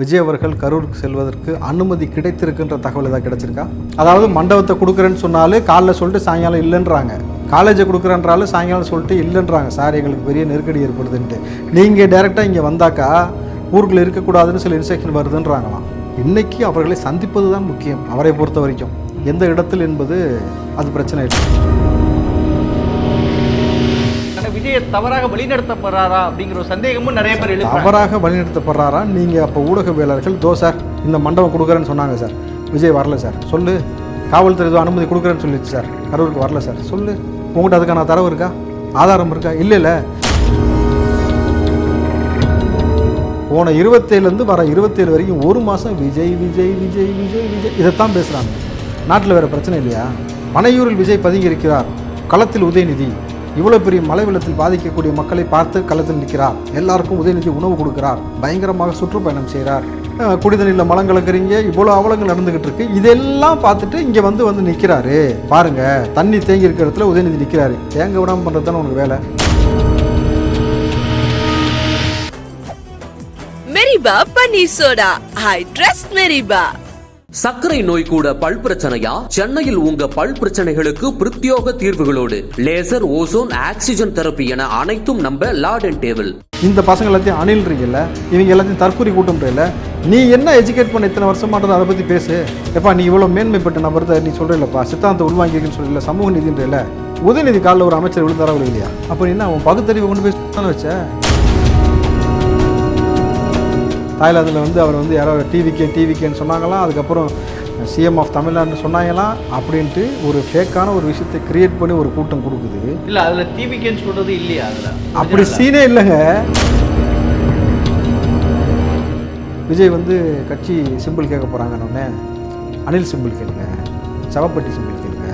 விஜய் அவர்கள் கரூருக்கு செல்வதற்கு அனுமதி கிடைத்திருக்குன்ற தகவல் ஏதாவது கிடைச்சிருக்கா? அதாவது மண்டபத்தை கொடுக்குறேன்னு சொன்னாலும் காலைல சொல்லிட்டு சாயங்காலம் இல்லைன்றாங்க. காலேஜை கொடுக்குறேன்றாலும் சாயங்காலம் சொல்லிட்டு இல்லைன்றாங்க. சார் எங்களுக்கு பெரிய நெருக்கடி ஏற்படுதுன்ட்டு. நீங்கள் டேரெக்டாக இங்கே வந்தாக்கா ஊருக்குள்ளே இருக்கக்கூடாதுன்னு சில இன்ஸ்ட்ரக்ஷன் வருதுன்றாங்களாம். இன்றைக்கி அவர்களை சந்திப்பது தான் முக்கியம் அவரை பொறுத்த வரைக்கும். எந்த இடத்தில் என்பது அது பிரச்சனை இல்லை. விஜயை தவறாக வழிநடத்தப்படுறாரா அப்படிங்கிற ஒரு சந்தேகமும் நிறைய பேர் தவறாக வழிநடத்தப்படுறாரா? நீங்கள் அப்போ ஊடகவியலாளர்கள் தோ சார் இந்த மண்டபம் கொடுக்குறேன்னு சொன்னாங்க சார். விஜய் வரல சார். சொல்லு. காவல்துறை ஏதோ அனுமதி கொடுக்குறேன்னு சொல்லிச்சு சார். கரூருக்கு வரல சார். சொல்லு. உங்கள்கிட்ட அதுக்கான தரவு இருக்கா? ஆதாரம் இருக்கா? இல்லை இல்லை. போன இருபத்தேழுலேருந்து வர இருபத்தேழு வரைக்கும் ஒரு மாதம் விஜய் விஜய் விஜய் விஜய் விஜய் இதைத்தான் பேசுகிறாங்க நாட்டில் வேறு பிரச்சனை இல்லையா? பனையூரில் விஜய் பதுங்கி இருக்கிறார் களத்தில் உதயநிதி. இவ்வளோ பெரிய மழை வெள்ளத்தில் பாதிக்கக்கூடிய மக்களை பார்த்து களத்தில் நிற்கிறார். எல்லாருக்கும் உதயநிதி உணவு கொடுக்கிறார். பயங்கரமாக சுற்றுப்பயணம் செய்கிறார். அஹ், குடிதண்ணியில் மலம் கலக்குறீங்க இவ்வளோ அவலங்கள் நடந்துகிட்டு இருக்கு. இதெல்லாம் பார்த்துட்டு இங்கே வந்து வந்து நிற்கிறாரு பாருங்க தண்ணி தேங்கி இருக்கிற இடத்துல உதயநிதி நிற்கிறாரு தேங்க விடாமல் பண்ணுறது தானே உனக்கு வேலை? மெரிபா பன்னீர் சோடா ஐ ட்ரஸ்ட் மெரிபா சர்க்கரை நோய் கூட பல் பிரச்சனையா? சென்னையில் உங்க பல் பிரச்சனைகளுக்கு பிரத்யோக தீர்வுகளோடு. லேசர் ஓசோன் ஆக்சிஜன் தெரப்பி என அனைத்தும் நம்ப லார்ட் அண்ட் டேபிள். இந்த பசங்க எல்லாத்தையும் அணில்றீங்கல்ல? இவங்க எல்லாத்தையும் தற்கூரி கூட்டம்ன்றல நீ என்ன எஜுகேட் பண்ண இத்தனை வருஷமாட்டது அதை பற்றி பேசு. எப்பா நீ இவ்வளோ மேன்மைப்பட்ட நபர் நீ சொல்கிறல்லப்பா சித்தாந்த உள்வாங்கியிருக்குன்னு சொல்லல சமூக நீதின்றல உதயநிதி காலில் ஒரு அமைச்சர் விழுந்தாரா இல்லையா அப்போ என்ன அவன் பகுத்தறிவு கொண்டு போய் வச்ச? தாய்லாந்தில் வந்து அவர் வந்து யாரோ டிவிகே டிவிகேன்னு சொன்னாங்களாம். அதுக்கப்புறம் சிஎம் ஆஃப் தமிழ்நாடுன்னு சொன்னாங்களாம். அப்படின்ட்டு ஒரு ஃபேக்கான ஒரு விஷயத்தை கிரியேட் பண்ணி ஒரு கூட்டம் கொடுக்குது. இல்ல அதுல டிவிக்கேன்னு சொல்றது இல்லையா அதுல? அப்படி சீனே இல்லைங்க. விஜய் வந்து கட்சி சிம்பிள் கேட்க போகிறாங்கன்னொடனே அனில் சிம்பிள் கேளுங்க. சவப்பட்டி சிம்பிள் கேளுங்க.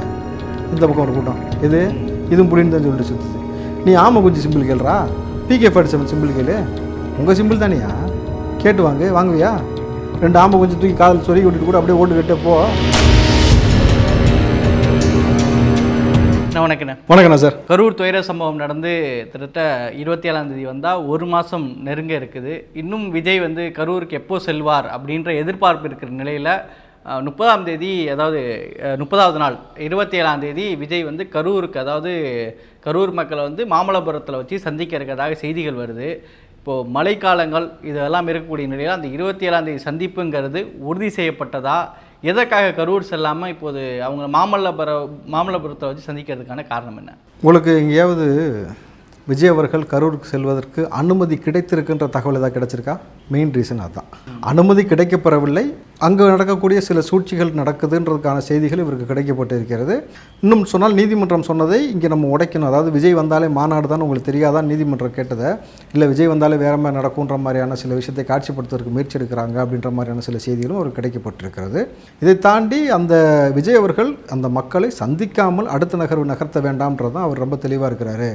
இந்த பக்கம் ஒரு கூட்டம். இது இதுவும் புடின்னு தான் சொல்லிட்டு சுற்றுது நீ ஆமை குஞ்சு சிம்பிள் கேளுறா? பிகே ஃபார்ட்டி செவன் சிம்பிள் கேளு. உங்கள் சிம்பிள் தானியா? கேட்டு வாங்க வாங்குவியா? ரெண்டு ஆமை குஞ்சு தூக்கி காதில் சொருகி விட்டுட்டு கூட அப்படியே ஓட்டு கட்ட போ. நான் வணக்கண்ணே. வணக்கண்ணா சார். கரூர் துயர சம்பவம் நடந்து கிட்டத்தட்ட இருபத்தி ஏழாம் தேதி வந்தால் ஒரு மாதம் நெருங்க இருக்குது. இன்னும் விஜய் வந்து கரூருக்கு எப்போ செல்வார் அப்படின்ற எதிர்பார்ப்பு இருக்கிற நிலையில் முப்பதாம் தேதி அதாவது முப்பதாவது நாள் இருபத்தி ஏழாம் தேதி விஜய் வந்து கரூருக்கு அதாவது கரூர் மக்களை வந்து மாமல்லபுரத்தில் வச்சு சந்திக்க இருக்கிறதாக செய்திகள் வருது. இப்போது மழைக்காலங்கள் இதெல்லாம் இருக்கக்கூடிய நிலையில் அந்த இருபத்தி ஏழாம் தேதி சந்திப்புங்கிறது உறுதி செய்யப்பட்டதா? எதற்காக கரூர் செல்லாமல் இப்போது அவங்க மாமல்லபுரம் மாமல்லபுரத்தை வச்சு சந்திக்கிறதுக்கான காரணம் என்ன? உங்களுக்கு எங்கேயாவது விஜய் அவர்கள் கரூருக்கு செல்வதற்கு அனுமதி கிடைத்திருக்குன்ற தகவல் ஏதாவது கிடைச்சிருக்கா? மெயின் ரீசன் அதுதான் அனுமதி கிடைக்கப்பெறவில்லை. அங்கே நடக்கக்கூடிய சில சூழ்ச்சிகள் நடக்குதுன்றதுக்கான செய்திகள் இவருக்கு கிடைக்கப்பட்டு இருக்கிறது இன்னும் சொன்னால் நீதிமன்றம் சொன்னதை இங்கே நம்ம உடைக்கணும். அதாவது விஜய் வந்தாலே மாநாடு தான் உங்களுக்கு தெரியாதான் நீதிமன்றம் கேட்டதை. இல்லை விஜய் வந்தாலே வேற மாதிரி நடக்குன்ற மாதிரியான சில விஷயத்தை காட்சிப்படுத்துவதற்கு முயற்சி எடுக்கிறாங்க அப்படின்ற மாதிரியான சில செய்திகளும் அவருக்கு கிடைக்கப்பட்டிருக்கிறது. இதை தாண்டி அந்த விஜய் அவர்கள் அந்த மக்களை சந்திக்காமல் அடுத்த நகர்வு நகர்த்த வேண்டாம்ன்றது தான் அவர் ரொம்ப தெளிவாக இருக்கிறாரு.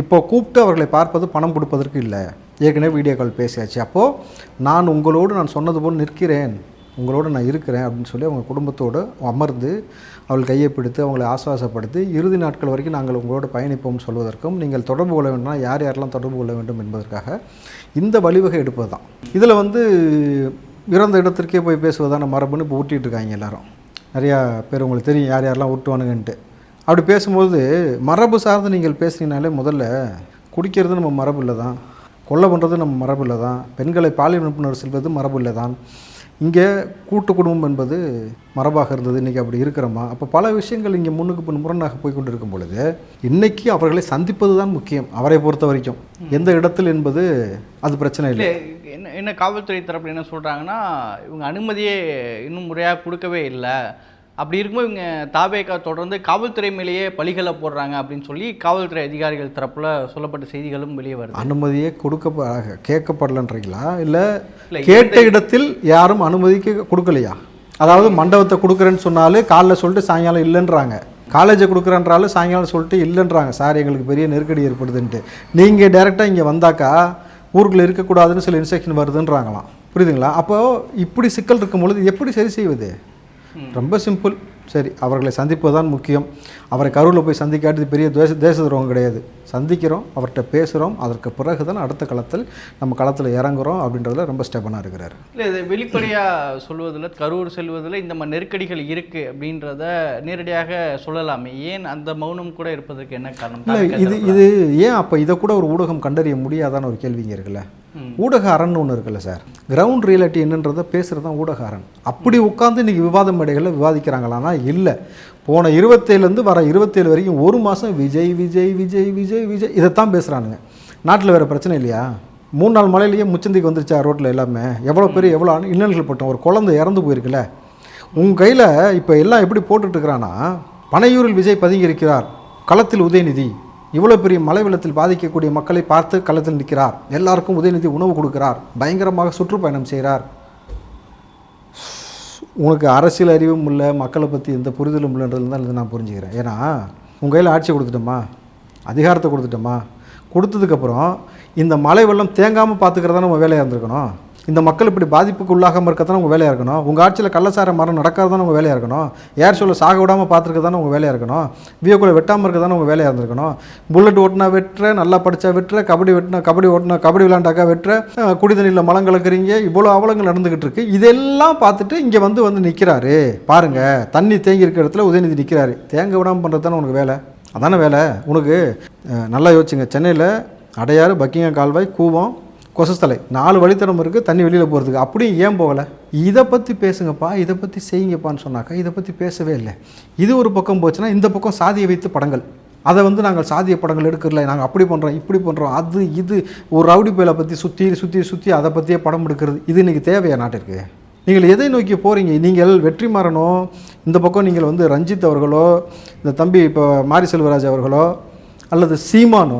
இப்போ கூப்பிட்டு அவர்களை பார்ப்பது பணம் கொடுப்பதற்கு இல்லை. ஏற்கனவே வீடியோ கால் பேசியாச்சு. அப்போது நான் உங்களோடு நான் சொன்னது போல் நிற்கிறேன். உங்களோடு நான் இருக்கிறேன் அப்படின்னு சொல்லி அவங்க குடும்பத்தோடு அமர்ந்து அவள் கையை பிடித்து அவங்களை ஆசுவாசப்படுத்தி இறுதி நாட்கள் வரைக்கும் நாங்கள் உங்களோட பயணிப்போம் சொல்வதற்கும் நீங்கள் தொடர்பு கொள்ள வேண்டும்னா யார் யாரெல்லாம் தொடர்பு கொள்ள வேண்டும் என்பதற்காக இந்த வழிவகை எடுப்பது தான் இதில் வந்து இறந்த இடத்திற்கே போய் பேசுவதான மரபுன்னு இப்போ ஊட்டிகிட்டு இருக்காங்க எல்லோரும். நிறையா பேர் உங்களுக்கு தெரியும் யார் யாரெல்லாம் ஊட்டுவானுங்கன்ட்டு. அப்படி பேசும்போது மரபு சார்ந்து நீங்கள் பேசுனீங்கனாலே முதல்ல குடிக்கிறது நம்ம மரபு இல்லை தான் கொலை பண்ணுறது நம்ம மரபு இல்லை தான் பெண்களை பாலியல் நிபுணர் செல்வது மரபு இல்லை தான். இங்கே கூட்டு குடும்பம் என்பது மரபாக இருந்தது இன்றைக்கி அப்படி இருக்கிறோமா? அப்போ பல விஷயங்கள் இங்கே முன்னுக்கு பின் முரணாக போய் கொண்டு இருக்கும் பொழுது இன்றைக்கி அவர்களை சந்திப்பது தான் முக்கியம் அவரை பொறுத்த வரைக்கும். எந்த இடத்தில் என்பது அது பிரச்சனை இல்லை. என்ன என்ன காவல்துறை தரப்புல என்ன சொல்கிறாங்கன்னா இவங்க அனுமதியே இன்னும் முறையாக கொடுக்கவே இல்லை. அப்படி இருக்கும்போது இவங்க தாவேக்கா தொடர்ந்து காவல்துறை மேலேயே பழிகளை போடுறாங்க அப்படின்னு சொல்லி காவல்துறை அதிகாரிகள் தரப்புல சொல்லப்பட்ட செய்திகளும் வெளியே வருது. அனுமதியே கொடுக்க கேட்கப்படலன்றீங்களா? இல்லை இல்லை, கேட்ட இடத்தில் யாரும் அனுமதிக்க கொடுக்கலையா? அதாவது மண்டபத்தை கொடுக்குறேன்னு சொன்னாலும் காலைல சொல்லிட்டு சாயங்காலம் இல்லைன்றாங்க. காலேஜை கொடுக்குறேன்றாலும் சாயங்காலம் சொல்லிட்டு இல்லைன்றாங்க. சார் எங்களுக்கு பெரிய நெருக்கடி ஏற்படுதுன்ட்டு. நீங்கள் டேரெக்டாக இங்கே வந்தாக்கா ஊருக்குள்ளே இருக்கக்கூடாதுன்னு சில இன்ஸ்ட்ரக்ஷன் வருதுன்றாங்களாம். புரியுதுங்களா? அப்போது இப்படி சிக்கல் இருக்கும் பொழுது எப்படி சரி செய்வது? ரொம்ப சிம்பிள். சரி அவர்களை சந்திப்பது தான் முக்கியம். அவரை கரூரில் போய் சந்திக்காட்டி பெரிய தேச தேச துரோகம் கிடையாது. சந்திக்கிறோம் அவர்கிட்ட பேசுகிறோம் அதற்கு பிறகு தான் அடுத்த களத்தில் நம்ம களத்தில் இறங்குறோம் அப்படின்றதுல ரொம்ப ஸ்டெபனாக இருக்கிறார். இல்லை இது வெளிப்படையாக சொல்வதில் கரூர் செல்வதில் இந்த மாதிரி நெருக்கடிகள் இருக்குது அப்படின்றத நேரடியாக சொல்லலாமே. ஏன் அந்த மௌனம் கூட இருப்பதற்கு என்ன காரணம்? இல்லை இது? இது ஏன் அப்போ இதை கூட ஒரு ஊடகம் கண்டறிய முடியாதான்னு ஒரு கேள்விங்க இருக்குல்ல? ஊடக அரண் ஒன்று இருக்குல்ல சார். கிரவுண்ட் ரியாலிட்டி என்னன்றதை பேசுகிறது தான் ஊடக அரண் அப்படி உட்காந்து இன்றைக்கி விவாத மேடைகளில் விவாதிக்கிறாங்களான்னா இல்லை. போன இருபத்தேழுலேருந்து வர இருபத்தேழு வரைக்கும் ஒரு மாதம் விஜய் விஜய் விஜய் விஜய் விஜய் இதைத்தான் பேசுகிறானுங்க நாட்டில் வேறு பிரச்சனை இல்லையா? மூணு நாள் மழையிலேயே முச்சந்திக்கு வந்துருச்சா ரோட்டில் எல்லாமே? எவ்வளோ பெரிய எவ்வளோ இன்னல்கள் பட்டோம். ஒரு குழந்தை இறந்து போயிருக்குல்ல. உங்கள் கையில் இப்போ எல்லாம் எப்படி போட்டுட்டு இருக்கிறான்னா பனையூரில் விஜய் பதுங்கி இருக்கிறார். களத்தில் உதயநிதி. இவ்வளோ பெரிய மழை வெள்ளத்தில் பாதிக்கக்கூடிய மக்களை பார்த்து களத்தில் நிற்கிறார். எல்லாருக்கும் உதயநிதி உணவு கொடுக்கிறார். பயங்கரமாக சுற்றுப்பயணம் செய்கிறார். உனக்கு அரசியல் அறிவும் இல்லை மக்களை பற்றி எந்த புரிதலும் இல்லைன்றது தான் இதை நான் புரிஞ்சுக்கிறேன். ஏன்னா உங்கள் கையில் ஆட்சி கொடுத்துட்டோமா? அதிகாரத்தை கொடுத்துட்டோமா? கொடுத்ததுக்கப்புறம் இந்த மழை வெள்ளம் தேங்காமல் பார்த்துக்கிறதா நம்ம வேலையாக இருந்திருக்கணும்? இந்த மக்கள் இப்படி பாதிப்புக்கு உள்ளாகாமல் இருக்கத்தானே உங்கள் வேலையாக இருக்கணும். உங்கள் ஆட்சியில் கள்ளசார மரம் நடக்காதானே உங்கள் வேலையாக இருக்கணும். ஏர் சொல்ல சாக விடாமல் பார்த்துருக்க தானே உங்கள் வேலையாக இருக்கணும். வியோக்குள்ள வெட்டாமல் இருக்க தானே உங்கள் வேலையாக இருந்திருக்கணும். புல்லட் ஓட்டினா வெட்டுற நல்லா படித்தா வெட்டுற கபடி வெட்டினா கபடி ஓட்டினா கபடி விளாண்டாக்கா வெட்டுற குடி தண்ணியில் மலம் கலக்குறீங்க இவ்வளோ அவலங்கள் நடந்துக்கிட்டு இருக்கு. இதெல்லாம் பார்த்துட்டு இங்கே வந்து வந்து நிற்கிறாரு பாருங்கள் தண்ணி தேங்கி இருக்கிற இடத்துல உதயநிதி நிற்கிறாரு தேங்க விடாமல் பண்ணுறது தானே உனக்கு வேலை? அதான வேலை? உனக்கு நல்லா யோசிச்சுங்க. சென்னையில் அடையாறு பக்கிங்காம் கால்வாய் கூவம் கொசஸ்தலை. நாலு வழித்தடம் இருக்குது தண்ணி வெளியில் போகிறதுக்கு அப்படியும் ஏன் போகலை? இதை பற்றி பேசுங்கப்பா இதை பற்றி செய்யுங்கப்பான்னு சொன்னாக்கா இதை பற்றி பேசவே இல்லை. இது ஒரு பக்கம் போச்சுன்னா இந்த பக்கம் சாதியை வைத்து படங்கள். அதை வந்து நாங்கள் சாதிய படங்கள் எடுக்கிறல நாங்கள் அப்படி பண்ணுறோம் இப்படி பண்ணுறோம் அது இது ஒரு ரவுடி பேலை பற்றி சுற்றி சுற்றி சுற்றி அதை பற்றியே படம் எடுக்கிறது இது இன்றைக்கி தேவையா நாட்டிற்கு? நீங்கள் எதை நோக்கி போகிறீங்க நீங்கள் வெற்றி மாறணும் இந்த பக்கம் நீங்கள் வந்து ரஞ்சித் அவர்களோ இந்த தம்பி இப்போ மாரி செல்வராஜ் அவர்களோ அல்லது சீமானோ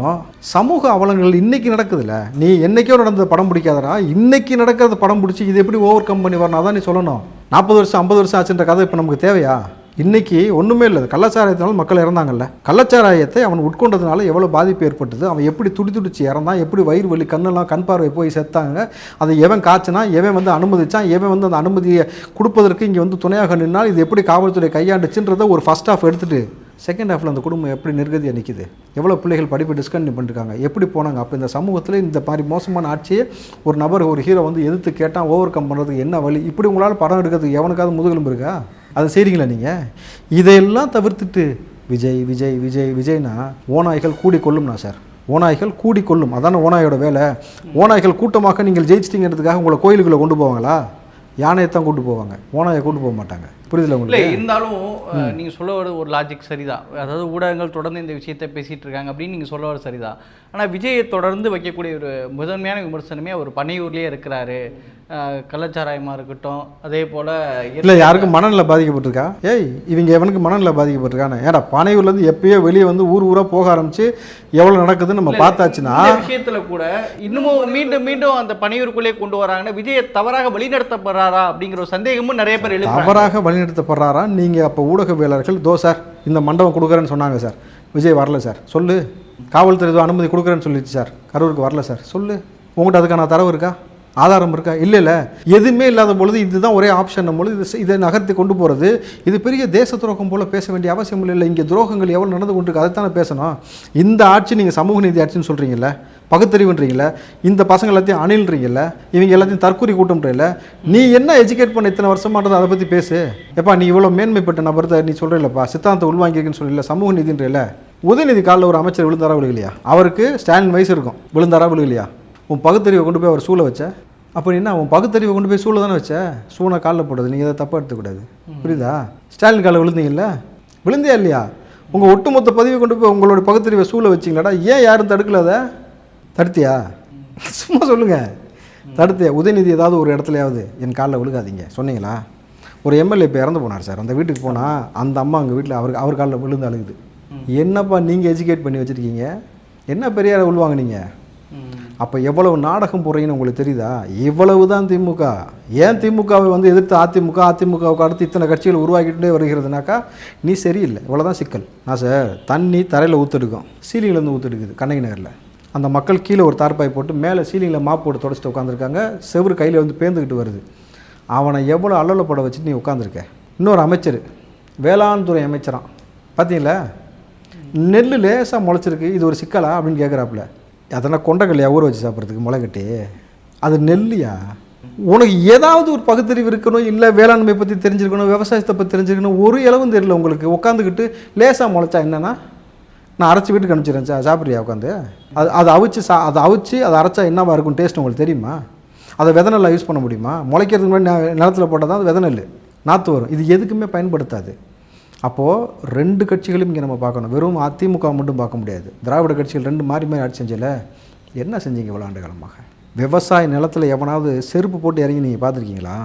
சமூக அவலங்கள் இன்னைக்கு நடக்குதுல்ல? நீ என்னைக்கோ நடந்த படம் பிடிக்காதரா இன்னைக்கு நடக்கிறத படம் பிடிச்சி இது எப்படி ஓவர் கம் பண்ணி வரணும்? அதான் நீ சொல்லணும். நாற்பது வருஷம் ஐம்பது வருஷம் ஆச்சுன்ற கதை இப்போ நமக்கு தேவையா? இன்னைக்கு ஒன்றுமே இல்லை கள்ளச்சாராயத்தினால மக்கள் இறந்தாங்கல்ல. கள்ளச்சாராயத்தை அவன் உட்கொண்டதுனால எவ்வளோ பாதிப்பு ஏற்பட்டது? அவன் எப்படி துடி துடிச்சு இறந்தான்? எப்படி வயிறு வலி கண்ணெல்லாம் கண் பார்வை போய் செத்தாங்க? அதை எவன் காய்ச்சினா எவன் வந்து அனுமதிச்சான்? எவன் வந்து அந்த அனுமதியை கொடுப்பதற்கு இங்கே வந்து துணையாக நின்னால் இது எப்படி காவல்துறை கையாண்டுச்சுன்றதை ஒரு ஃபஸ்ட் ஆஃப் எடுத்துட்டு செகண்ட் ஹாஃபில் அந்த குடும்பம் எப்படி நிர்கதியாக நிற்கிது எவ்வளோ பிள்ளைகள் படிப்பு டிஸ்கண்டினியூ பண்ணிருக்காங்க? எப்படி போனாங்க? அப்போ இந்த சமூகத்தில் இந்த மாதிரி மோசமான ஆட்சியை ஒரு நபர் ஒரு ஹீரோ வந்து எதிர்த்து கேட்டால் ஓவர் கம் பண்ணுறதுக்கு என்ன வழி? இப்படி உங்களால் படம் எடுக்கிறதுக்கு எவனுக்காவது முதுகெலும்பு இருக்கா? அதை செய்கிறீங்களா நீங்கள் இதையெல்லாம் தவிர்த்துட்டு விஜய் விஜய் விஜய் விஜய்னா ஓநாய்கள் கூடி கொள்ளும்னா சார். ஓநாய்கள் கூடி கொள்ளும் அதான ஓநாயோட வேலை. ஓநாய்கள் கூட்டமாக நீங்கள் ஜெயிச்சிட்டிங்கிறதுக்காக உங்களை கோயிலுக்குள்ளே கொண்டு போவாங்களா? யானையை தான் கூட்டு போவாங்க. ஓநாயை கூட்டு போக மாட்டாங்க. புரியுதுல இல்லை உங்களுக்கு? இருந்தாலும் அஹ், நீங்க சொல்ல வர ஒரு லாஜிக் சரிதான். அதாவது ஊடகங்கள் தொடர்ந்து இந்த விஷயத்தை பேசிட்டு இருக்காங்க அப்படின்னு நீங்க சொல்ல வர சரிதான். ஆனா விஜயை தொடர்ந்து வைக்கக்கூடிய ஒரு முதன்மையான விமர்சனமே அவர் பனையூர்லயே இருக்கிறாரு. அஹ், கள்ளச்சாராயமா இருக்கட்டும் அதே போல இல்லை யாருக்கும் மனநிலை பாதிக்கப்பட்டிருக்கா? ஏய் இவங்க எவனுக்கு மனநிலை பாதிக்கப்பட்டிருக்கானே ஏடா பனையூர்லேருந்து எப்பயோ வெளியே வந்து ஊர் ஊராக போக ஆரம்பிச்சு எவ்வளோ நடக்குதுன்னு நம்ம பார்த்தாச்சுன்னா? விஷயத்துல கூட இன்னமும் மீண்டும் மீண்டும் அந்த பனையூருக்குள்ளே கொண்டு வராங்கன்னா விஜயை தவறாக வழிநடத்தப்படுறாரா அப்படிங்கிற ஒரு சந்தேகமும் நிறைய பேர் தவறாக வழிநடத்தப்படுறாரா நீங்கள் அப்போ ஊடகவியலாளர்கள் தோ சார் இந்த மண்டபம் கொடுக்குறேன்னு சொன்னாங்க சார். விஜய் வரல சார். சொல்லு. காவல்துறை ஏதோ அனுமதி கொடுக்குறேன்னு சொல்லிடுச்சு சார். கரூருக்கு வரல சார். சொல்லு. உங்கள்கிட்ட அதுக்கான தரவு இருக்கா? ஆதாரம் இருக்கா? இல்லை இல்லை. எதுவுமே இல்லாத பொழுது இதுதான் ஒரே ஆப்ஷன் பொழுது இது இதை நகர்த்தி கொண்டு போகிறது இது பெரிய தேச துரோகம் போல் பேச வேண்டிய அவசியம் இல்லை. இங்கே துரோகங்கள் எவ்வளோ நடந்து கொண்டிருக்கு அதைத்தானே பேசணும். இந்த ஆட்சி நீங்கள் சமூக நீதி ஆட்சின்னு சொல்கிறீங்களே பகுத்தறிவுன்றீங்கள இந்த பசங்க எல்லாத்தையும் அணில்றீங்கல்ல இவங்க எல்லாத்தையும் தற்கொலை கூட்டம்ன்றீங்கள நீ என்ன எஜுகேட் பண்ண இத்தனை வருஷமாட்டது அதை பற்றி பேசு. எப்பா நீ இவ்வளோ மேன்மைப்பட்ட நபர் தான் நீ சொல்கிறீங்களப்பா சித்தாந்தத்தை உள்வாங்கியிருக்குன்னு சொல்லல சமூக நீதின்றீல உதயநிதி காலில் ஒரு அமைச்சர் விழுந்தாரா விழுகலையா? அவருக்கு ஸ்டாலின் வயசு இருக்கும். விழுந்தாரா விழுகலையா? உன் பகுத்தறிவை கொண்டு போய் அவர் சூழ வச்ச? அப்போ என்ன உன் பகுத்தறிவை கொண்டு போய் சூழ தானே வச்ச? சூனை காலில் போடுறது நீங்கள் அதை தப்பாக எடுத்துக்கூடாது புரியுதா? ஸ்டாலின் காலில் விழுந்தீங்கல்ல? விழுந்தியா இல்லையா? உங்கள் ஒட்டுமொத்த பதிவை கொண்டு போய் உங்களோட பகுத்தறிவை சூழ வச்சிங்களாடா? ஏன் யாரும் தடுக்கல அதை? தடுத்தியா? சும்மா சொல்லுங்கள் தடுத்தியா? உதயநிதி ஏதாவது ஒரு இடத்துலையாவது என் காலில் விழுகாதீங்க. சொன்னீங்களா? ஒரு எம்எல்ஏ இப்போ இறந்து போனார் சார். அந்த வீட்டுக்கு போனால் அந்த அம்மா அங்கே வீட்டில் அவருக்கு அவர் காலில் விழுந்து அழுகுது. என்னப்பா நீங்கள் எஜுகேட் பண்ணி வச்சுருக்கீங்க? என்ன பெரியார உள்வாங்க நீங்கள் அப்போ எவ்வளவு நாடகம் போடுறீங்கன்னு உங்களுக்கு தெரியுதா? இவ்வளவு தான் திமுக. ஏன் திமுகவை வந்து எதிர்த்து அதிமுக அதிமுகவுக்கு அடுத்து இத்தனை கட்சிகள் உருவாக்கிட்டே வருகிறதுனாக்கா நீ சரியில்லை. இவ்வளோதான் சிக்கல். நான் சார் தண்ணி தரையில் ஊற்றெடுக்கும் சீலிங்லேருந்து ஊற்றெடுக்குது கண்ணகி நகரில். அந்த மக்கள் கீழே ஒரு தார்பாய் போட்டு மேலே சீலிங்கில் மாப் போட்டு தொடச்சிட்டு உட்காந்துருக்காங்க. செவுரு கையில் வந்து பேந்துக்கிட்டு வருது. அவனை எவ்வளோ அல்லல போட வச்சுட்டு நீ உட்காந்துருக்க? இன்னொரு அமைச்சர் வேளாண் துறை அமைச்சரான் பார்த்தீங்களா நெல் லேசாக முளைச்சிருக்கு. இது ஒரு சிக்கலா அப்படின்னு கேட்குறாப்புல அதெல்லாம் கொண்டக்கல்லையா ஊற வச்சு சாப்பிட்றதுக்கு முளைகட்டி அது நெல்லியா? உனக்கு ஏதாவது ஒரு பகுத்தறிவு இருக்கணும் இல்லை வேளாண்மை பற்றி தெரிஞ்சிருக்கணும் விவசாயத்தை பற்றி தெரிஞ்சிருக்கணும் ஒரு இளவும் தெரியல உங்களுக்கு. உட்காந்துக்கிட்டு லேசாக முளைச்சா என்னென்னா நான் அரைச்சி வீட்டுக்கு அனுப்பிச்சிடுறேன் சார் சாப்பிட்றியா உட்காந்து? அது அதை அவிச்சு சா அதை அவிச்சு அதை அரைச்சா என்னவா இருக்கும் டேஸ்ட் உங்களுக்கு தெரியுமா? அதை விதை யூஸ் பண்ண முடியுமா? முளைக்கிறதுக்கு முன்னாடி நிலத்தில் நிலத்துல போட்டால் தான் அது விதை நெல் நாற்று வரும். இது எதுக்குமே பயன்படுத்தாது. அப்போது ரெண்டு கட்சிகளும் இங்கே நம்ம பார்க்கணும். வெறும் அதிமுக மட்டும் பார்க்க முடியாது. திராவிட கட்சிகள் ரெண்டு மாறி மாறி ஆட்சி செஞ்சல. என்ன செஞ்சீங்க இவ்வளோ ஆண்டு காலமாக? விவசாய நிலத்தில் எவனாவது செருப்பு போட்டு இறங்கி நீங்கள் பார்த்துருக்கீங்களா?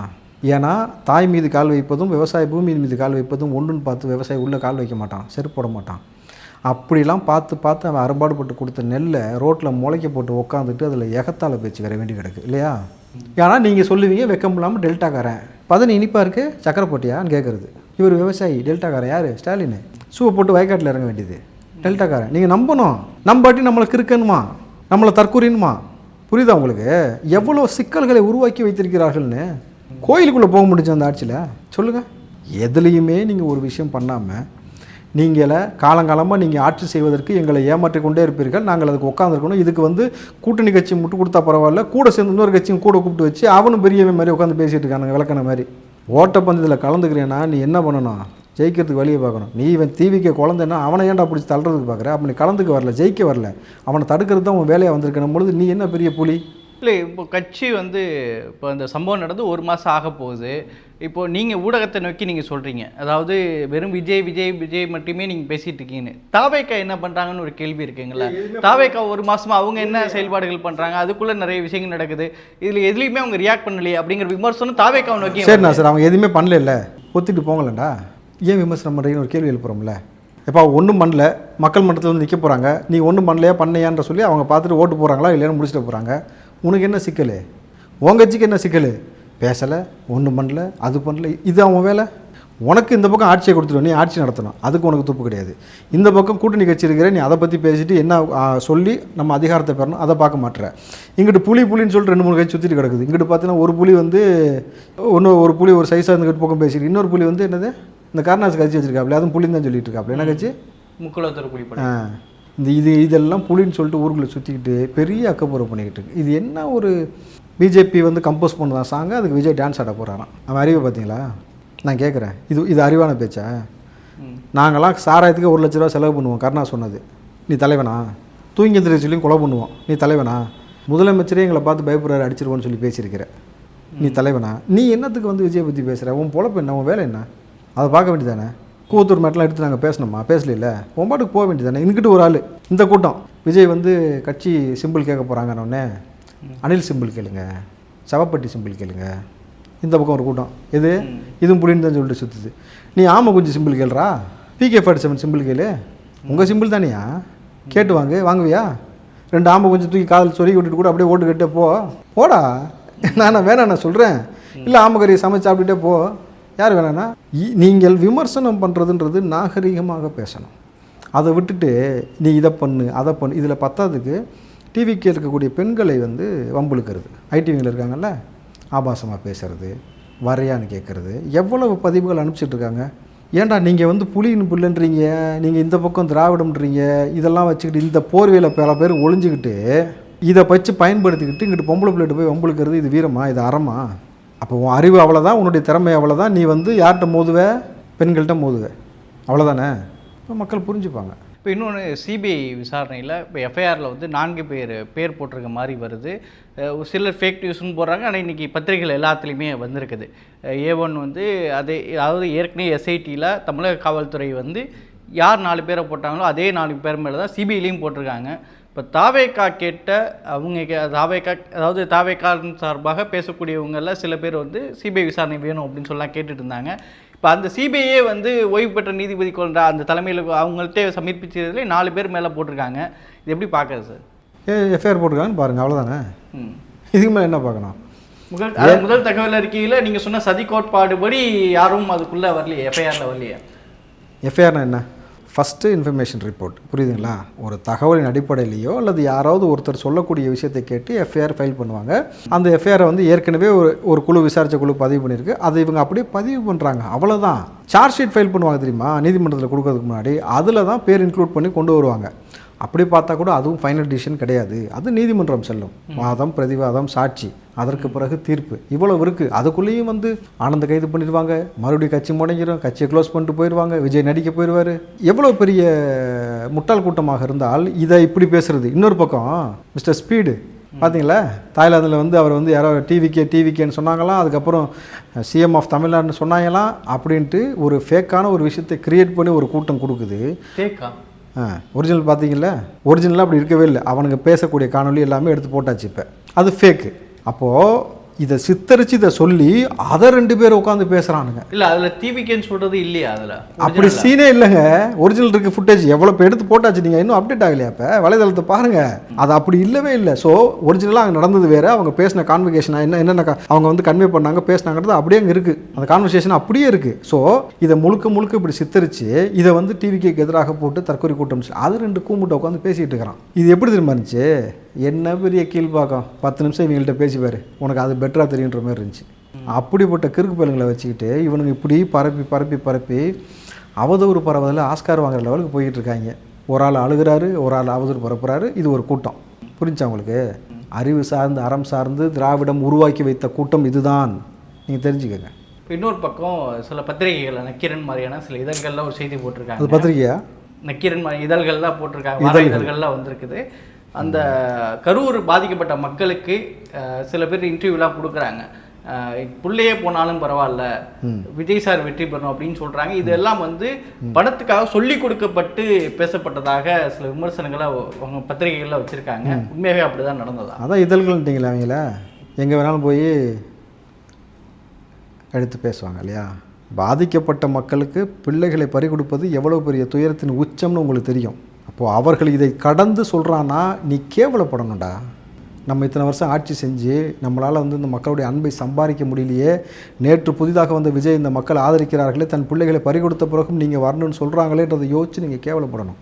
ஏன்னா தாய் மீது கால் வைப்பதும் விவசாய பூமி மீது கால் வைப்பதும் ஒன்றுன்னு பார்த்து விவசாயி உள்ளே கால் வைக்க மாட்டான். செருப்பு போட மாட்டான். அப்படிலாம் பார்த்து பார்த்து அவன் அரும்பாடுபட்டு கொடுத்த நெல்லை ரோட்டில் முளைக்க போட்டு உட்காந்துட்டு அதில் எகத்தால பேச்சு வர வேண்டி கிடக்கு இல்லையா? ஏன்னா நீங்கள் சொல்லுவீங்க வெக்கம் இல்லாமல் டெல்டாக்காரன். பதனி இனிப்பாக இருக்குது சக்கரை போட்டியான்னு கேட்குறது இவர் விவசாயி டெல்டாக்காரன் யார்? ஸ்டாலின். சூவை போட்டு வயக்காட்டில் இறங்க வேண்டியது. டெல்டாக்காரன். நீங்கள் நம்பணும். நம்பாட்டி நம்மளை கிறுக்கணுமா? நம்மளை தற்கூறினுமா புரியுதா உங்களுக்கு? எவ்வளோ சிக்கல்களை உருவாக்கி வைத்திருக்கிறார்கள்னு. கோயிலுக்குள்ளே போக முடிஞ்ச அந்த ஆட்சியில். சொல்லுங்கள் எதுலேயுமே நீங்கள் ஒரு விஷயம் பண்ணாமல் நீங்களை காலங்காலமாக நீங்கள் ஆட்சி செய்வதற்கு எங்களை ஏமாற்றி கொண்டே இருப்பீர்கள். நாங்கள் அதுக்கு உட்காந்துருக்கணும் இதுக்கு வந்து கூட்டணி கட்சி முட்டு கொடுத்தா பரவாயில்ல. கூட சேர்ந்து இன்னொரு கட்சியும் கூட கூப்பிட்டு வச்சு அவனும் பெரியவன் மாதிரி உட்காந்து பேசிகிட்டு இருக்கானுங்க விளக்கண மாதிரி. ஓட்டப்பந்தயத்தில் கலந்துக்கிறேன்னா நீ என்ன பண்ணணும்? ஜெயிக்கிறதுக்கு வழியை பார்க்கணும். நீ இவன் தீவிக்க குழந்தைன்னா அவனை ஏன்டா பிடிச்சி தள்ளுறதுக்கு பார்க்குற? அப்போ நீ கலந்துக்க வரல ஜெயிக்க வரல. அவனை தடுக்கிறது தான் உன் வேலையாக வந்திருக்கணும் பொழுது நீ என்ன பெரிய புலி? இல்லை இப்போ கட்சி வந்து இப்போ இந்த சம்பவம் நடந்து ஒரு மாதம் ஆக போகுது. இப்போ நீங்கள் ஊடகத்தை நோக்கி நீங்கள் சொல்கிறீங்க அதாவது வெறும் விஜய் விஜய் விஜய் மட்டுமே நீங்கள் பேசிட்டு இருக்கீங்கன்னு. தாவேக்கா என்ன பண்ணுறாங்கன்னு ஒரு கேள்வி இருக்குங்களா? தாவேக்கா ஒரு மாசமா அவங்க என்ன செயல்பாடுகள் பண்ணுறாங்க அதுக்குள்ளே நிறைய விஷயங்கள் நடக்குது. இதில் எதுலேயுமே அவங்க ரியாக்ட் பண்ணலையே அப்படிங்கிற விமர்சனம் தாவேக்காவை நோக்கி சரிண்ணா சார் அவங்க எதுவுமே பண்ணல ஒத்திட்டு போங்களேன்டா ஏன் விமர்சனம் பண்ணுறீங்கன்னு ஒரு கேள்வி எழுப்புறோம்ல. எப்பா ஒன்றும் பண்ணல. மக்கள் மன்றத்தில் வந்து நிற்க போகிறாங்க நீ ஒன்றும் பண்ணலையா? பண்ணையான்ற சொல்லி அவங்க பார்த்துட்டு ஓட்டு போகிறாங்களா இல்லைன்னு முடிச்சுட்டு போகிறாங்க உனக்கு என்ன சிக்கல்? உன் கட்சிக்கு என்ன சிக்கல்? பேசலை ஒன்றும் பண்ணல அது பண்ணல இது அவன் வேலை. உனக்கு இந்த பக்கம் ஆட்சியை கொடுத்துருவோம் நீ ஆட்சி நடத்தணும். அதுக்கு உனக்கு துப்பு கிடையாது. இந்த பக்கம் கூட்டணி கட்சி இருக்கிற நீ அதை பற்றி பேசிட்டு என்ன சொல்லி நம்ம அதிகாரத்தை பெறணும் அதை பார்க்க மாட்டுற. இங்கிட்டு புலி புலின்னு சொல்லிட்டு ரெண்டு மூணு கட்சி சுற்றிட்டு கிடக்குது. இங்கிட்டு பார்த்தீங்கன்னா ஒரு புலி வந்து ஒன்று ஒரு புலி ஒரு சைஸாக இருந்துக்கிட்டு பக்கம் பேசிட்டு இன்னொரு புலி வந்து என்னது? இந்த கருணாஸ் கட்சி வச்சிருக்காப்ல அதுவும் புலின்னு தான் சொல்லிட்டு இருக்காப்ல. என்ன கட்சி? முக்குளத்தூர் குடிப்பட ஆ. இந்த இது இதெல்லாம் புலின்னு சொல்லிட்டு ஊருக்குள்ளே சுற்றிக்கிட்டு பெரிய அக்கப்புறம் பண்ணிக்கிட்டு இருக்கு. இது என்ன ஒரு பிஜேபி வந்து கம்போஸ் பண்ணுதான் சாங்க அதுக்கு விஜய் டான்ஸ் ஆட போகிறாராம் அவன் அறிவை பார்த்தீங்களா? நான் கேட்குறேன். இது இது அறிவான பேச்சா? நாங்களாம் சாராயத்துக்கு ஒரு லட்ச ரூபா செலவு பண்ணுவோம். கருணா சொன்னது. நீ தலைவனா? தூங்கி எந்திரி சொல்லி கொலை பண்ணுவோம் நீ தலைவனா? முதலமைச்சரே எங்களை பார்த்து பயப்படுறாரு அடிச்சிருவோன்னு சொல்லி பேசியிருக்கிற. நீ தலைவனா? நீ என்னத்துக்கு வந்து விஜய் பற்றி பேசுகிற உன் பொழப்பு என்ன? உன் வேலை என்ன? அதை பார்க்க வேண்டியதானே கூத்தூர் மேட்டெலாம் எடுத்து நாங்கள் பேசணுமா? பேசல உன் பாட்டுக்கு போக வேண்டியதானே இங்கிட்டு ஒரு ஆள். இந்த கூட்டம். விஜய் வந்து கட்சி சிம்பிள் கேட்க போகிறாங்கன்னொடனே அனில் சிம்பிள் கேளுங்க. சவப்பட்டி சிம்பிள் கேளுங்க. இந்த பக்கம் ஒரு கூட்டம். எது? இதுவும் புலின்னு தான் சொல்லிட்டு சுற்றுது நீ ஆமை குஞ்சு சிம்பிள் கேளுறா? பிகே ஃபார்ட்டி செவன் சிம்பிள் கேளு. உங்கள் சிம்பிள் தானியா? கேட்டு வாங்கு. வாங்குவியா? ரெண்டு ஆமை குஞ்சு தூக்கி காதில் சொருகி விட்டுட்டு கூட அப்படியே ஓட்டு கட்டே போ. போடா. நான் வேணாம் நான் சொல்கிறேன் இல்லை ஆமக்கறியை சமைச்சு சாப்பிட்டுட்டே போ. யார் வேணான்னா இ- நீங்கள் விமர்சனம் பண்ணுறதுன்றது நாகரிகமாக பேசணும். அதை விட்டுட்டு நீ இதை பண்ணு அதை பண்ணு இதில் பத்தாததுக்கு டிவிக்கு இருக்கக்கூடிய பெண்களை வந்து வம்புழுக்கிறது. ஐடிவிங்கில் இருக்காங்கல்ல ஆபாசமாக பேசுறது வரையான்னு கேட்குறது எவ்வளவு பதிவுகள் அனுப்பிச்சிட்டு இருக்காங்க? ஏன்டா நீங்கள் வந்து புலின்னு புல்லுன்றீங்க நீங்கள் இந்த பக்கம் திராவிடம்ன்றீங்க இதெல்லாம் வச்சுக்கிட்டு இந்த போர்வையில் பல பேர் ஒளிஞ்சுக்கிட்டு இதை வச்சு பயன்படுத்திக்கிட்டு இங்கிட்டு பொம்பளை பிள்ளைட்டு போய் வம்புழுக்கிறது இது வீரமா இது அறமா? அப்போ உன் அறிவு அவ்வளோதான் உன்னுடைய திறமை அவ்வளோதான் நீ வந்து யார்கிட்ட மோதுவ? பெண்கள்கிட்ட மோதுவ. அவ்வளோதானே இப்போ மக்கள் புரிஞ்சுப்பாங்க. இப்போ இன்னொன்று சிபிஐ விசாரணையில் இப்போ எஃப்ஐஆரில் வந்து நான்கு பேர் பேர் போட்டிருக்க மாதிரி வருது. ஒரு சிலர் ஃபேக் நியூஸ்னு போடுறாங்க ஆனால் இன்றைக்கி பத்திரிகைகள் எல்லாத்துலேயுமே வந்திருக்குது. ஏ ஒன் வந்து அதே அதாவது ஏற்கனவே எஸ்ஐடியில் தமிழக காவல்துறை வந்து யார் நாலு பேரை போட்டாங்களோ அதே நாலு பேர் மேலே தான் சிபிஐலையும் போட்டிருக்காங்க. இப்போ தாவேக்கா கேட்ட அவங்க கே- தாவேக்கா அதாவது தாவேக்காவின் சார்பாக பேசக்கூடியவங்கள சில பேர் வந்து சிபிஐ விசாரணை வேணும் அப்படின்னு சொல்லலாம் கேட்டுட்டு இருந்தாங்க இப்போ அந்த சிபிஐயே வந்து ஓய்வு பெற்ற நீதிபதி கொண்ட அந்த தலைமையில் அவங்கள்ட்ட சமர்ப்பிச்சதுல நாலு பேர் மேலே போட்டிருக்காங்க. இது எப்படி பார்க்குறது சார்? ஏ எஃப்ஐஆர் போட்டிருக்காங்கன்னு பாருங்கள் அவ்வளோதானே ம். இதுக்கு மேலே என்ன பார்க்கணும் முதல் முதல் தகவல் அறிக்கையில் நீங்கள் சொன்ன சதி கோட்பாடுபடி யாரும் அதுக்குள்ளே வரலையே எஃப்ஐஆரில் வரலையே? எஃப்ஐஆர்னா என்ன? ஃபஸ்ட்டு இன்ஃபர்மேஷன் ரிப்போர்ட் புரியுதுங்களா? ஒரு தகவலின் அடிப்படையிலையோ அல்லது யாராவது ஒருத்தர் சொல்லக்கூடிய விஷயத்தை கேட்டு எஃப்ஐஆர் ஃபைல் பண்ணுவாங்க. அந்த எஃப்ஐஆரை வந்து ஏற்கனவே ஒரு ஒரு குழு விசாரித்த குழு பதிவு பண்ணியிருக்கு. அதை இவங்க அப்படியே பதிவு பண்ணுறாங்க அவ்வளோதான் சார்ஜ் ஷீட் ஃபைல் பண்ணுவாங்க தெரியுமா? நீதிமன்றத்தில் கொடுக்கறதுக்கு முன்னாடி. அதில் தான் பேர் இன்க்ளூட் பண்ணி கொண்டு வருவாங்க. அப்படி பார்த்தா கூட அதுவும் ஃபைனல் டிசிஷன் கிடையாது. அது நீதிமன்றம் செல்லும். வாதம் பிரதிவாதம் சாட்சி. அதற்கு பிறகு தீர்ப்பு. இவ்வளவு இருக்குது அதுக்குள்ளேயும் வந்து ஆனந்த கைது பண்ணிடுவாங்க. மறுபடியும் கட்சி முடங்கிடும் கட்சியை க்ளோஸ் பண்ணிட்டு போயிடுவாங்க. விஜய் நடிக்க போயிடுவார். எவ்வளோ பெரிய முட்டாள் கூட்டமாக இருந்தால் இதை இப்படி பேசுறது. இன்னொரு பக்கம் மிஸ்டர் ஸ்பீடு பார்த்தீங்களா தாய்லாந்தில் வந்து அவர் வந்து யாரோ டிவிகே டிவிகேன்னு சொன்னாங்களாம். அதுக்கப்புறம் சிஎம் ஆஃப் தமிழ்நாடுன்னு சொன்னாங்களாம். அப்படின்ட்டு ஒரு ஃபேக்கான ஒரு விஷயத்தை கிரியேட் பண்ணி ஒரு கூட்டம் கொடுக்குது. ஆ? ஒரிஜினல் பார்த்தீங்களா ஒரிஜினலாக அப்படி இருக்கவே இல்லை. அவனுங்க பேசக்கூடிய காணொளி எல்லாமே எடுத்து போட்டாச்சு இப்போ. அது ஃபேக்கு அப்போது இதை சித்தரித்து இதை சொல்லி அதை ரெண்டு பேர் உட்காந்து பேசுகிறானுங்க இல்ல அதுல டிவிக்கேன்னு சொல்றது இல்லையா அதுல? அப்படி சீனே இல்லைங்க. ஒரிஜினல் இருக்கு ஃபுட்டேஜ் எவ்வளோ இப்போ எடுத்து போட்டாச்சு? நீங்கள் இன்னும் அப்டேட் ஆகலையா இப்போ? வலைதளத்தை பாருங்க. அது அப்படி இல்லவே இல்லை. ஸோ ஒரிஜினலாக அங்கே நடந்தது வேற. அவங்க பேசின கான்வெகேஷன் என்ன என்னென்ன அவங்க வந்து கன்வே பண்ணாங்க பேசினாங்கிறது அப்படியே அங்கே இருக்குது அந்த கான்வர்சேஷன் அப்படியே இருக்குது ஸோ இதை முழுக்க முழுக்க இப்படி சித்தரித்து இதை வந்து டிவிக்கு எதிராக போட்டு தற்கொலை கூட்டம் அது ரெண்டு கூமுட்டை உட்காந்து பேசிகிட்டு இருக்கிறான். இது எப்படி திரும்ப இருந்துச்சு? என்ன பெரிய கீழ்ப்பாக்கம்? பத்து நிமிஷம் இவங்கள்ட்ட பேசிப்பாரு உனக்கு அது பெட்டராக தெரியுன்ற மாதிரி இருந்துச்சு. அப்படிப்பட்ட கிறுக்கு பயிலுங்களை வச்சுக்கிட்டு இவனுங்க இப்படி பரப்பி பரப்பி பரப்பி அவதூறு பரவதில் ஆஸ்கார் வாங்குற லெவலுக்கு போய்கிட்டு இருக்காங்க. ஒரு ஆள் அழுகிறாரு ஒரு ஆள் அவதூறு பரப்புறாரு. இது ஒரு கூட்டம். புரிஞ்சா உங்களுக்கு? அறிவு சார்ந்து அறம் சார்ந்து திராவிடம் உருவாக்கி வைத்த கூட்டம் இதுதான். நீங்கள் தெரிஞ்சுக்கங்க. இப்ப இன்னொரு பக்கம் சில பத்திரிகைகள் நக்கீரன் மாதிரியான சில இதழ்கள்ல ஒரு செய்தி அது போட்டிருக்காங்க பத்திரிக்கையா நக்கீரன் மாதிரி இதழ்கள்லாம் போட்டிருக்காங்க. இதழ்கள்லாம் வந்திருக்குது. அந்த கரூர் பாதிக்கப்பட்ட மக்களுக்கு சில பேர் இன்டர்வியூலாம் கொடுக்குறாங்க. புள்ளையே போனாலும் பரவாயில்ல. விஜய் சார் வெற்றி பெறணும் அப்படின்னு சொல்றாங்க. இதெல்லாம் வந்து பணத்துக்காக சொல்லி கொடுக்கப்பட்டு பேசப்பட்டதாக சில விமர்சனங்களை அவங்க பத்திரிகைகள்ல வச்சிருக்காங்க. உண்மையாகவே அப்படிதான் நடந்ததா? அதான் இதழ்கள்ன்றீங்களா அவங்கள. எங்கே வேணாலும் போய் எடுத்து பேசுவாங்க இல்லையா? பாதிக்கப்பட்ட மக்களுக்கு பிள்ளைகளை பறிகொடுப்பது எவ்வளோ பெரிய துயரத்தின் உச்சம்னு உங்களுக்கு தெரியும். அப்போது அவர்கள் இதை கடந்து சொல்கிறான்னா நீ கேவலப்படணும்டா. நம்ம இத்தனை வருஷம் ஆட்சி செஞ்சு நம்மளால் வந்து இந்த மக்களுடைய அன்பை சம்பாதிக்க முடியலையே. நேற்று புதிதாக வந்த விஜய் இந்த மக்கள் ஆதரிக்கிறார்களே தன் பிள்ளைகளை பறிகொடுத்த பிறகும் நீங்கள் வரணும்னு சொல்கிறாங்களேன்றதை யோசித்து நீங்கள் கேவலப்படணும்.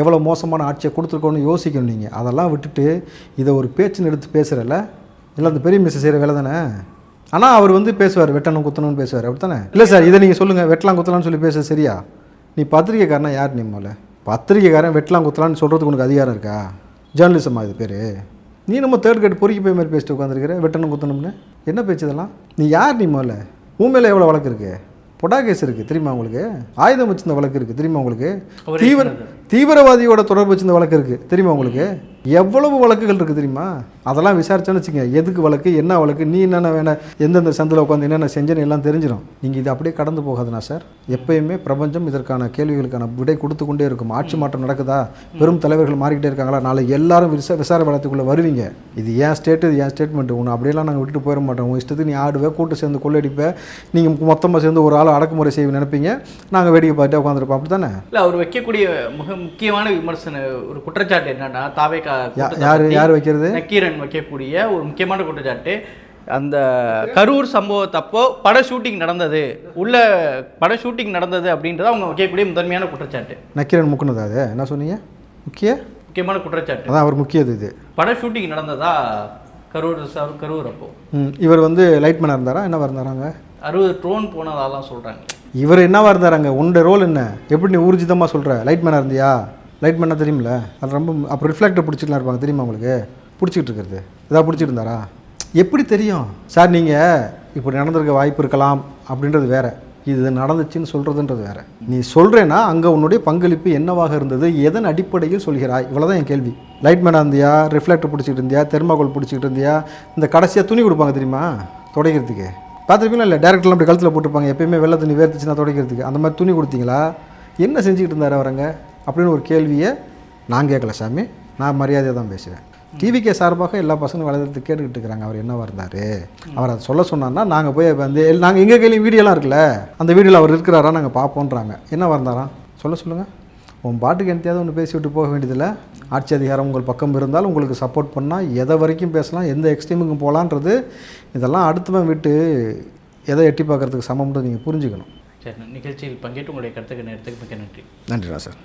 எவ்வளோ மோசமான ஆட்சியை கொடுத்துருக்கோன்னு யோசிக்கணும் நீங்கள் அதெல்லாம் விட்டுட்டு இதை ஒரு பேச்சுன்னு எடுத்து பேசுகிறல்ல இல்லை அந்த பெரிய மிஸ் செய்கிற வேலை தானே? ஆனால் அவர் வந்து பேசுவார் வெட்டணும் குத்தணும்னு பேசுவார். அப்படி தானே இல்லை சார் இதை நீங்கள் சொல்லுங்கள் வெட்டலாம் குத்தலாம்னு சொல்லி பேச சரியா? நீ பத்திரிக்கைக்காரனா யார் நீ முதல்ல? பத்திரிக்கைக்காரன் வெட்டலாம் குத்தலாம்னு சொல்கிறதுக்கு உனக்கு அதிகாரம் இருக்கா? ஜேர்னலிசமா இது பேர்? நீ நம்ம தேர்ட் கேட் பொறுக்கி போய் மாதிரி பேசிட்டு உட்காந்துருக்கிற வெட்டணும் குத்தணும்னு? என்ன பேச்சு இதெல்லாம்? நீ யார் நீ முதல்ல? உன் மேலே எவ்வளோ வழக்கு இருக்குது பொடா கேஸ் இருக்குது தெரியுமா உங்களுக்கு? ஆயுதம் வச்சிருந்த வழக்கு இருக்குது தெரியுமா உங்களுக்கு? தீவிர. தீவிரவாதியோட தொடர்பு வச்சிருந்த வழக்கு இருக்குது தெரியுமா உங்களுக்கு? எவ்வளவு வழக்குகள் இருக்குது தெரியுமா? அதெல்லாம் விசாரிச்சோன்னு வச்சுங்க எதுக்கு வழக்கு என்ன வழக்கு நீ என்னென்ன வேணும் எந்தெந்த சந்தில் உட்காந்து என்னென்ன செஞ்சேன்னு எல்லாம் தெரிஞ்சிடும் நீங்கள் இது அப்படியே கடந்து போகாதுனா சார். எப்பயுமே பிரபஞ்சம் இதற்கான கேள்விகளுக்கான விடை கொடுத்து கொண்டே இருக்கும். ஆட்சி மாற்றம் நடக்குதா? பெரும் தலைவர்கள் மாறிக்கிட்டே இருக்காங்களா? நாளை எல்லாரும் விசா விசார வளத்துக்குள்ளே வருவீங்க. இது ஏன் ஸ்டேட்டு இது ஏன் ஸ்டேட்மெண்ட் உன்னை அப்படியெல்லாம் நாங்கள் விட்டுட்டு போயிட மாட்டோம். உங்கள் இஷ்டத்துக்கு நீ ஆடுவே கூட்டு சேர்ந்து கொள்ளடிப்பேன் நீங்கள் மொத்தமாக சேர்ந்து ஒரு ஆள் அடக்குமுறை செய்ய நினைப்பீங்க. நாங்கள் வேடிக்கை பார்த்துட்டு உட்காந்துருப்போம் அப்படி தானே இல்லை அவர் வைக்கக்கூடிய மிக முக்கியமான விமர்சன ஒரு குற்றச்சாட்டு என்னன்னா தாவே யார் யார் வைக்கிறது? நக்கீரன் வைக்கக்கூடிய ஒரு முக்கியமான குற்றச்சாட்டு அந்த கரூர் சம்பவத்தப்போ பட ஷூட்டிங் நடந்தது. உள்ள பட ஷூட்டிங் நடந்தது அப்படின்றது அவங்க வைக்கக்கூடிய முதன்மையான குற்றச்சாட்டு. நக்கீரன் முக்குனதா அது? என்ன சொன்னீங்க? முக்கிய? முக்கியமான குற்றச்சாட்டு. அதான் அவர் முக்கியது இது. பட ஷூட்டிங் நடந்ததா? கரூர் ச- கரூர் அப்போ. இவர் வந்து லைட்மேனாக இருந்தாரா? என்னவா இருந்தாராங்க அறுபது ட்ரோன் போனதாலாம் சொல்றாங்க. இவர் என்னவா இருந்தாராங்க உன்னோட ரோல் என்ன? எப்படி நீ ஊர்ஜிதமாக சொல்கிற லைட்மேனாக இருந்தியா? லைட்மேனாக தெரியுமில்ல அது ரொம்ப அப்போ ரிஃப்ளெக்டர் பிடிச்சிக்கலாம் இருப்பாங்க தெரியுமா உங்களுக்கு? பிடிச்சிக்கிட்டு இருக்கிறது. எதாவது பிடிச்சிட்டு இருந்தாரா? எப்படி தெரியும்? சார் நீங்கள் இப்படி நடந்திருக்க வாய்ப்பு இருக்கலாம் அப்படின்றது வேற. இது நடந்துச்சுன்னு சொல்கிறதுன்றது வேற. நீ சொல்கிறேன்னா அங்கே உன்னுடைய பங்களிப்பு என்னவாக இருந்தது? எதன் அடிப்படையில் சொல்கிறாய்? இவ்வளோதான் என் கேள்வி. லைட் மேனாக இருந்தியா? ரிஃப்ளெக்டர் பிடிச்சிட்டு இருந்தியா? தெர்மாகோல் பிடிச்சிக்கிட்டு இருந்தியா? இந்த கடைசியாக துணி கொடுப்பாங்க தெரியுமா? தொடங்கிறதுக்கு பார்த்துருப்பீங்களா இல்லை? டேரக்டர்லாம் அப்படி கழுத்தில் போட்டுருப்பாங்க. எப்பயுமே வெள்ளை துணி வேர்த்துச்சுன்னா தொடங்கிறதுக்கு அந்த மாதிரி துணி கொடுத்தீங்களா? என்ன செஞ்சுக்கிட்டு இருந்தார் அவரங்க அப்படின்னு ஒரு கேள்வியை நான் கேட்கல சாமி. நான் மரியாதையாக தான் பேசுவேன். டிவிகே சார்பாக எல்லா பசங்களும் வளர்த்து கேட்டுக்கிட்டு இருக்கிறாங்க. அவர் என்னவா இருந்தார்? அவர் அதை சொல்ல சொன்னார்னா நாங்கள் போய் வந்து நாங்கள் எங்கள் கையிலையும் வீடியோலாம் இருக்குல்ல அந்த வீடியோவில் அவர் இருக்கிறாரா நாங்கள் பார்ப்போன்றாங்க. என்னவா இருந்தாராம் சொல்ல சொல்லுங்கள் உன் பாட்டுக்கு என்னத்தையாவது ஒன்று பேசி விட்டு போக வேண்டியதில்லை ஆட்சி அதிகாரம் உங்கள் பக்கம் இருந்தால் உங்களுக்கு சப்போர்ட் பண்ணால் எதை வரைக்கும் பேசலாம் எந்த எக்ஸ்ட்ரீமுக்கும் போகலான்றது இதெல்லாம் அடுத்தவன் விட்டு எதை எட்டி பார்க்கறதுக்கு சமம்ன்றது நீங்கள் புரிஞ்சுக்கணும். சரி நிகழ்ச்சியில் பங்கேற்று உங்களுடைய கருத்துக்கு நேரத்துக்கு மிக்க நன்றி. நன்றிடா சார்.